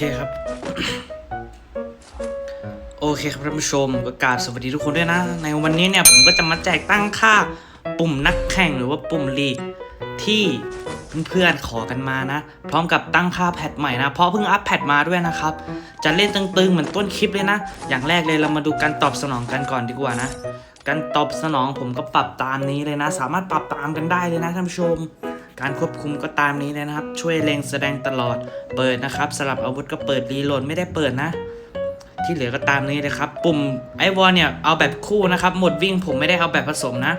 เคครับ โอเคครับท่านผู้ชมก็กราบสวัสดีทุกคนด้วยนะ ในวันนี้เนี่ยผมก็จะมาแจกตั้งค่าปุ่มนักแข่งหรือว่าปุ่มลีกที่เพื่อนๆขอกันมานะ พร้อมกับตั้งค่าแพทใหม่นะ เพราะเพิ่งอัปแพทมาด้วยนะครับ จะเล่นตึงๆเหมือนต้นคลิปเลยนะ อย่างแรกเลยเรามาดูการตอบสนองกันก่อนดีกว่านะ การตอบสนองผมก็ปรับตามนี้เลยนะ สามารถปรับตามกันได้เลยนะท่านผู้ชม การควบคุมก็ตามนี้เลยนะครับ ช่วยเล็งแสดงตลอดเปิดนะครับสลับอาวุธก็เปิดรีโหลดไม่ได้เปิดนะ ที่เหลือก็ตามนี้เลยครับ ปุ่มไอวอลเนี่ยเอาแบบคู่นะครับ หมดวิ่งผมไม่ได้เอาแบบผสมนะ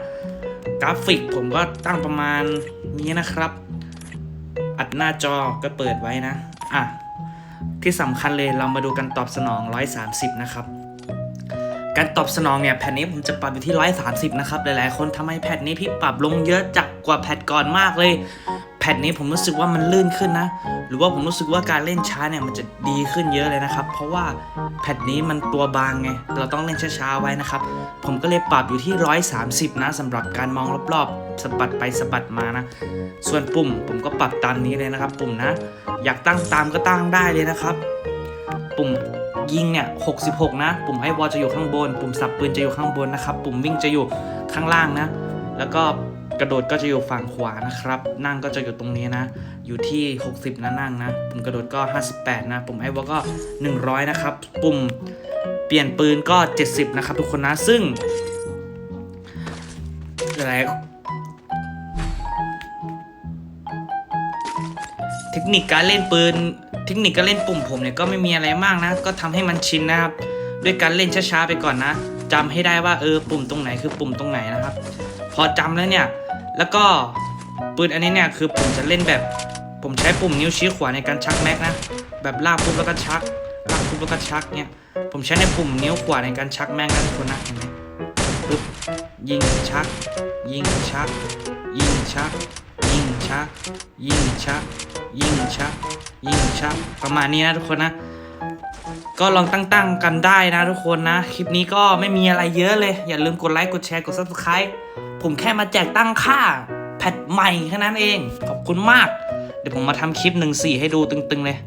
กราฟิกผมก็ตั้งประมาณนี้นะครับ อัดหน้าจอก็เปิดไว้นะอะที่สำคัญเลยเรามาดูกันตอบสนอง 130 นะครับ การตอบสนองเนี่ยแผ่นนี้ผมจะปรับอยู่ที่ 130 นะครับ หลายๆ คนทำไมแผ่นนี้พี่ปรับลงเยอะจากกว่าแผ่นก่อนมากเลยแผ่นนี้ผมรู้สึกว่ามันลื่นขึ้นนะ หรือว่าผมรู้สึกว่าการเล่นช้าเนี่ยมันจะดีขึ้นเยอะเลยนะครับ เพราะว่าแผ่นนี้มันตัวบางไง เราต้องเล่นช้าๆไว้นะครับ ผมก็เลยปรับอยู่ที่ 130 นะสำหรับการมองรอบๆสะบัดไปสะบัดมานะ ส่วนปุ่มผมก็ปรับตามนี้เลยนะครับ ปุ่มนะ อยากตั้งตามก็ตั้งได้เลยนะครับ ปุ่ม ยิงเนี่ย 66 นะ ปุ่มไอวอลจะอยู่ข้างบน ปุ่มสับปืนจะอยู่ข้างบนนะครับ ปุ่มวิ่งจะอยู่ข้างล่างนะ แล้วก็กระโดดก็จะอยู่ฝั่งขวานะครับ นั่งก็จะอยู่ตรงนี้นะ อยู่ที่ 60 นะนั่งนะ ปุ่มกระโดดก็ 58 นะ ปุ่มไอวอลก็ 100 นะครับ ปุ่มเปลี่ยนปืนก็ 70 นะครับทุกคนนะ ซึ่งหลายเทคนิคการเล่นปืน เทคนิคการเล่นปุ่มผมเนี่ยก็ไม่มีอะไรมากนะ ก็ทำให้มันชินนะครับ ด้วยการเล่นช้าๆไปก่อนนะจำให้ได้ว่าเออปุ่มตรงไหนคือปุ่มตรงไหนนะครับ พอจำแล้วเนี่ย แล้วก็ปืนอันนี้เนี่ยคือผมจะเล่นแบบ ผมใช้ปุ่มนิ้วชี้ขวาในการชักแม็กนะ แบบลากปุ๊บแล้วก็ชักลากปุ๊บแล้วก็ชักเนี่ย ผมใช้ในปุ่มนิ้วขวาในการชักแม็กนะทุกคนนะเห็นไหมปุ๊บยิงชัก ยิงชัก ยิงชัก ยิงชัก ยิงชัก ยิงชัก ยิงชัก ประมาณนี้นะทุกคนนะ ก็ลองตั้งๆกันได้นะทุกคนนะ คลิปนี้ก็ไม่มีอะไรเยอะเลย อย่าลืมกดไลค์กดแชร์กด subscribe ผมแค่มาแจกตั้งค่าแพทใหม่แค่นั้นเอง ขอบคุณมาก เดี๋ยวผมมาทำคลิปหนึ่งสี่ให้ดูตึงๆเลย